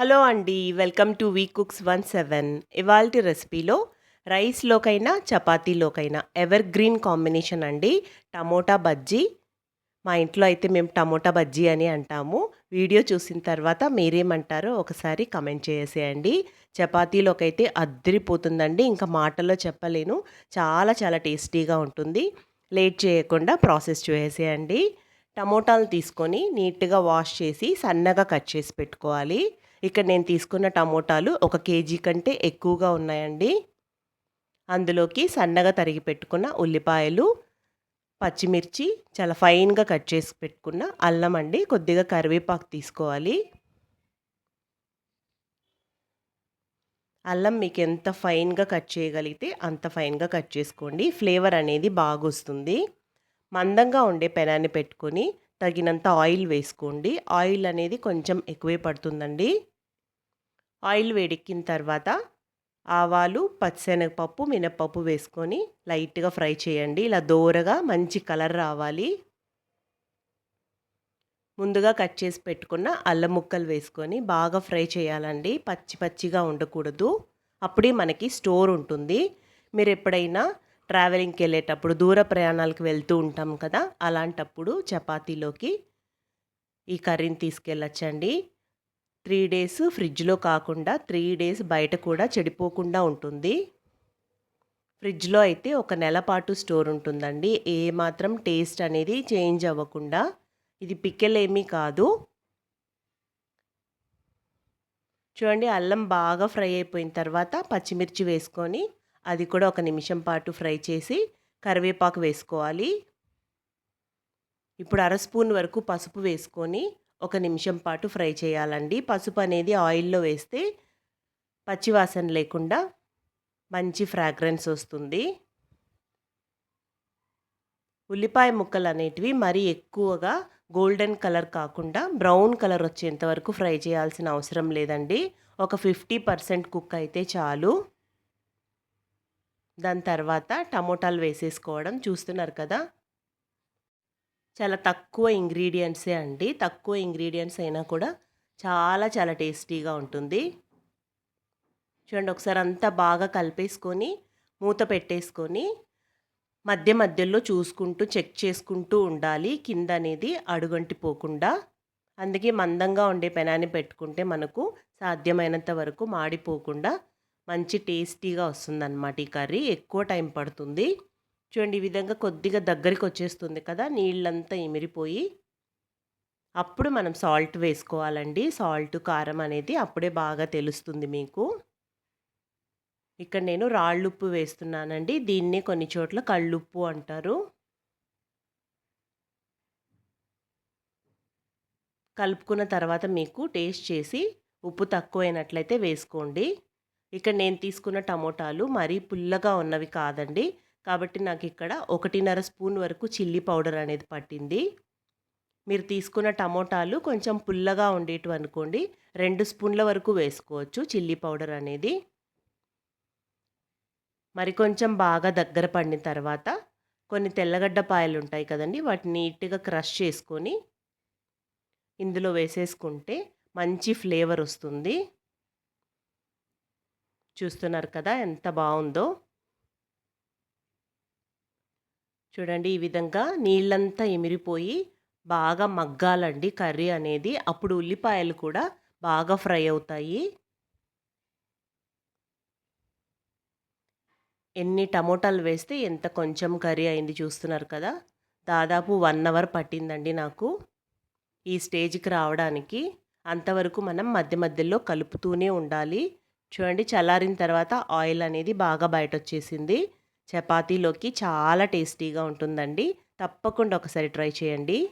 Hello అండి welcome to V cooks one seven. ఇవాల్టి రెసిపీలో రైస్లోకైనా చపాతీలోకైనా ఎవర్ గ్రీన్ కాంబినేషన్ అండి. టమోటా బజ్జీ. మా ఇంట్లో అయితే మేము టమోటా బజ్జీ అని అంటాము. వీడియో చూసిన తర్వాత మీరేమంటారో ఒకసారి కమెంట్ చేసేయండి. చపాతీలోకి అయితే అద్దరిపోతుందండి. ఇంకా మాటల్లో చెప్పలేను. చాలా చాలా టేస్టీగా ఉంటుంది. లేట్ చేయకుండా ప్రాసెస్ చేసేయండి. టమోటాలు తీసుకొని నీట్గా వాష్ చేసి సన్నగా కట్ చేసి పెట్టుకోవాలి. ఇక్కడ నేను తీసుకున్న టమోటాలు ఒక కేజీ కంటే ఎక్కువగా ఉన్నాయండి. అందులోకి సన్నగా తరిగి పెట్టుకున్న ఉల్లిపాయలు పచ్చిమిర్చి చాలా ఫైన్గా కట్ చేసి పెట్టుకున్న అల్లం అండి. కొద్దిగా కరివేపాకు తీసుకోవాలి. అల్లం మీకు ఎంత ఫైన్గా కట్ చేయగలిగితే అంత ఫైన్గా కట్ చేసుకోండి. ఫ్లేవర్ అనేది బాగా వస్తుంది. మందంగా ఉండే పెనాన్ని పెట్టుకొని తగినంత ఆయిల్ వేసుకోండి. ఆయిల్ అనేది కొంచెం ఎక్కువే పడుతుందండి. ఆయిల్ వేడెక్కిన తర్వాత ఆవాలు పచ్చిశనగపప్పు మినప్పప్పు వేసుకొని లైట్గా ఫ్రై చేయండి. ఇలా దోరగా మంచి కలర్ రావాలి. ముందుగా కట్ చేసి పెట్టుకున్న అల్లం ముక్కలు వేసుకొని బాగా ఫ్రై చేయాలండి. పచ్చి పచ్చిగా ఉండకూడదు. అప్పుడే మనకి స్టోర్ ఉంటుంది. మీరు ఎప్పుడైనా ట్రావెలింగ్కి వెళ్ళేటప్పుడు దూర ప్రయాణాలకు వెళ్తూ ఉంటాం కదా అలాంటప్పుడు చపాతీలోకి ఈ కర్రీని తీసుకెళ్ళచ్చండి. త్రీ డేస్ ఫ్రిడ్జ్లో కాకుండా త్రీ డేస్ బయట కూడా చెడిపోకుండా ఉంటుంది. ఫ్రిడ్జ్లో అయితే ఒక నెల పాటు స్టోర్ ఉంటుందండి. ఏ మాత్రం టేస్ట్ అనేది చేంజ్ అవ్వకుండా. ఇది పికెల్ ఏమీ కాదు. చూడండి అల్లం బాగా ఫ్రై అయిపోయిన తర్వాత పచ్చిమిర్చి వేసుకొని అది కూడా ఒక నిమిషం పాటు ఫ్రై చేసి కరివేపాకు వేసుకోవాలి. ఇప్పుడు అర స్పూన్ వరకు పసుపు వేసుకొని ఒక నిమిషం పాటు ఫ్రై చేయాలండి. పసుపు అనేది ఆయిల్లో వేస్తే పచ్చివాసన లేకుండా మంచి ఫ్రాగ్రెన్స్ వస్తుంది. ఉల్లిపాయ ముక్కలు అనేటివి మరీ ఎక్కువగా గోల్డెన్ కలర్ కాకుండా బ్రౌన్ కలర్ వచ్చేంత వరకు ఫ్రై చేయాల్సిన అవసరం లేదండి. ఒక ఫిఫ్టీ పర్సెంట్ కుక్ అయితే చాలు. దాని తర్వాత టమోటాలు వేసేసుకోవడం చూస్తున్నారు కదా. చాలా తక్కువ ఇంగ్రీడియంట్సే అండి. తక్కువ ఇంగ్రీడియంట్స్ అయినా కూడా చాలా చాలా టేస్టీగా ఉంటుంది. చూడండి ఒకసారి అంతా బాగా కలిపేసుకొని మూత పెట్టేసుకొని మధ్య మధ్యలో చూసుకుంటూ చెక్ చేసుకుంటూ ఉండాలి. కింద అనేది అడుగంటిపోకుండా అందుకే మందంగా ఉండే పెనాన్ని పెట్టుకుంటే మనకు సాధ్యమైనంత వరకు మాడిపోకుండా మంచి టేస్టీగా వస్తుందన్నమాట ఈ కర్రీ. ఎక్కువ టైం పడుతుంది. చూడండి ఈ విధంగా కొద్దిగా దగ్గరికి వచ్చేస్తుంది కదా నీళ్ళంతా ఇమిరిపోయి. అప్పుడు మనం సాల్ట్ వేసుకోవాలండి. సాల్ట్ కారం అనేది అప్పుడే బాగా తెలుస్తుంది మీకు. ఇక్కడ నేను రాళ్ళుప్పు వేస్తున్నానండి. దీన్నే కొన్ని చోట్ల కళ్ళుప్పు అంటారు. కలుపుకున్న తర్వాత మీకు టేస్ట్ చేసి ఉప్పు తక్కువైనట్లయితే వేసుకోండి. ఇక్కడ నేను తీసుకున్న టమోటాలు మరీ పుల్లగా ఉన్నవి కాదండి. కాబట్టి నాకు ఇక్కడ ఒకటిన్నర స్పూన్ వరకు చిల్లీ పౌడర్ అనేది పట్టింది. మీరు తీసుకున్న టమోటాలు కొంచెం పుల్లగా ఉండేటివి అనుకోండి రెండు స్పూన్ల వరకు వేసుకోవచ్చు చిల్లీ పౌడర్ అనేది. మరి కొంచెం బాగా దగ్గర పడిన తర్వాత కొన్ని తెల్లగడ్డ పాయలు ఉంటాయి కదండి వాటిని నీట్గా క్రష్ చేసుకొని ఇందులో వేసేసుకుంటే మంచి ఫ్లేవర్ వస్తుంది. చూస్తున్నారు కదా ఎంత బాగుందో. చూడండి ఈ విధంగా నీళ్ళంతా ఎమిరిపోయి బాగా మగ్గాలండి కర్రీ అనేది. అప్పుడు ఉల్లిపాయలు కూడా బాగా ఫ్రై అవుతాయి. ఎన్ని టమోటాలు వేస్తే ఎంత కొంచెం కర్రీ అయింది చూస్తున్నారు కదా. దాదాపు వన్ అవర్ పట్టిందండి నాకు ఈ స్టేజ్కి రావడానికి. అంతవరకు మనం మధ్య మధ్యలో కలుపుతూనే ఉండాలి. చూడండి చల్లారిన తర్వాత ఆయిల్ అనేది బాగా బయట వచ్చేసింది చపాతీలోకి చాలా టేస్టీగా ఉంటుందండి. తప్పకుండా ఒకసారి ట్రై చేయండి.